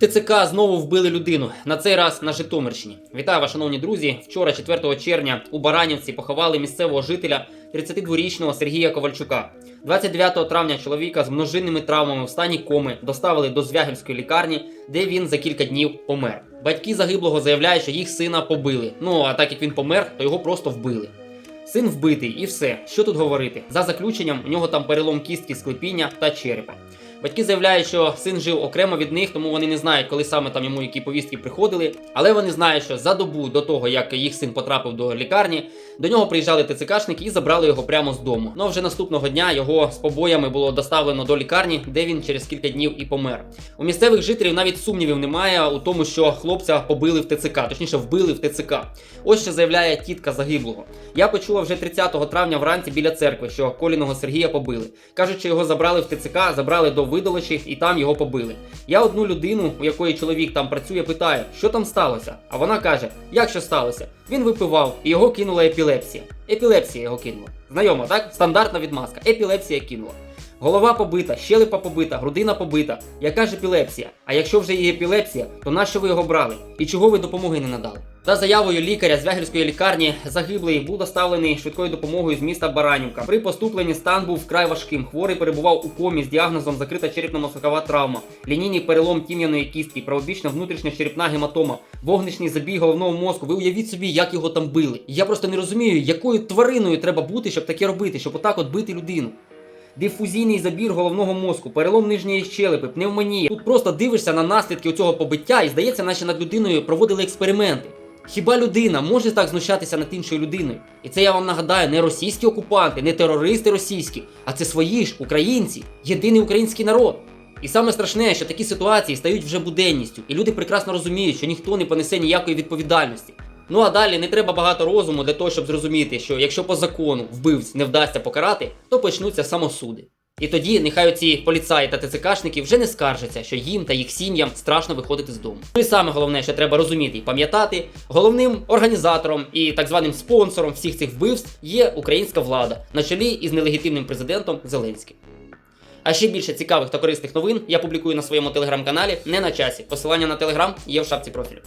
ТЦК знову вбили людину. На цей раз на Житомирщині. Вітаю вас, шановні друзі. Вчора, 4 червня, у Баранівці поховали місцевого жителя 32-річного Сергія Ковальчука. 29 травня чоловіка з множинними травмами в стані коми доставили до Звягельської лікарні, де він за кілька днів помер. Батьки загиблого заявляють, що їх сина побили. Ну а так як він помер, то його просто вбили. Син вбитий і все. Що тут говорити? За заключенням, у нього там перелом кістки склепіння та черепа. Батьки заявляють, що син жив окремо від них, тому вони не знають, коли саме там йому які повістки приходили. Але вони знають, що за добу до того, як їх син потрапив до лікарні, до нього приїжджали ТЦКшники і забрали його прямо з дому. Ну а вже наступного дня його з побоями було доставлено до лікарні, де він через кілька днів і помер. У місцевих жителів навіть сумнівів немає у тому, що хлопця побили в ТЦК, точніше вбили в ТЦК. Ось що заявляє тітка загиблого. Я почула вже 30 травня вранці біля церкви, що коліного Сергія побили. Кажуть, що його забрали в ТЦК, забрали до видолочі і там його побили. Я одну людину, у якої чоловік там працює, питаю, що там сталося. А вона каже: як що сталося? Він випивав і його кинула епілепсія. Епілепсія його кинула. Знайомо, так? Стандартна відмазка. Епілепсія кинула. Голова побита, щелепа побита, грудина побита. Яка ж епілепсія? А якщо вже є епілепсія, то нащо ви його брали? І чого ви допомоги не надали? За заявою лікаря з Вягельської лікарні загиблий був доставлений швидкою допомогою з міста Баранівка. При поступленні стан був вкрай важким. Хворий перебував у комі з діагнозом закрита черепно-мозкова травма, лінійний перелом тім'яної кістки, правобічна внутрішня черепна гематома, вогничний забій головного мозку. Ви уявіть собі, як його там били. Я просто не розумію, якою твариною треба бути, щоб таке робити, щоб отак от бити людину. Дифузійний забір головного мозку, перелом нижньої щелепи, пневмонія. Тут просто дивишся на наслідки цього побиття і здається, наче над людиною проводили експерименти. Хіба людина може так знущатися над іншою людиною? І це я вам нагадаю, не російські окупанти, не терористи російські, а це свої ж українці, єдиний український народ. І саме страшне, що такі ситуації стають вже буденністю, і люди прекрасно розуміють, що ніхто не понесе ніякої відповідальності. Ну а далі не треба багато розуму для того, щоб зрозуміти, що якщо по закону вбивць не вдасться покарати, то почнуться самосуди. І тоді нехай оці поліцаї та ТЦКшники вже не скаржаться, що їм та їх сім'ям страшно виходити з дому. Ну і саме головне, що треба розуміти і пам'ятати, головним організатором і так званим спонсором всіх цих вбивств є українська влада на чолі із нелегітимним президентом Зеленським. А ще більше цікавих та корисних новин я публікую на своєму телеграм-каналі не на часі. Посилання на телеграм є в шапці профілю.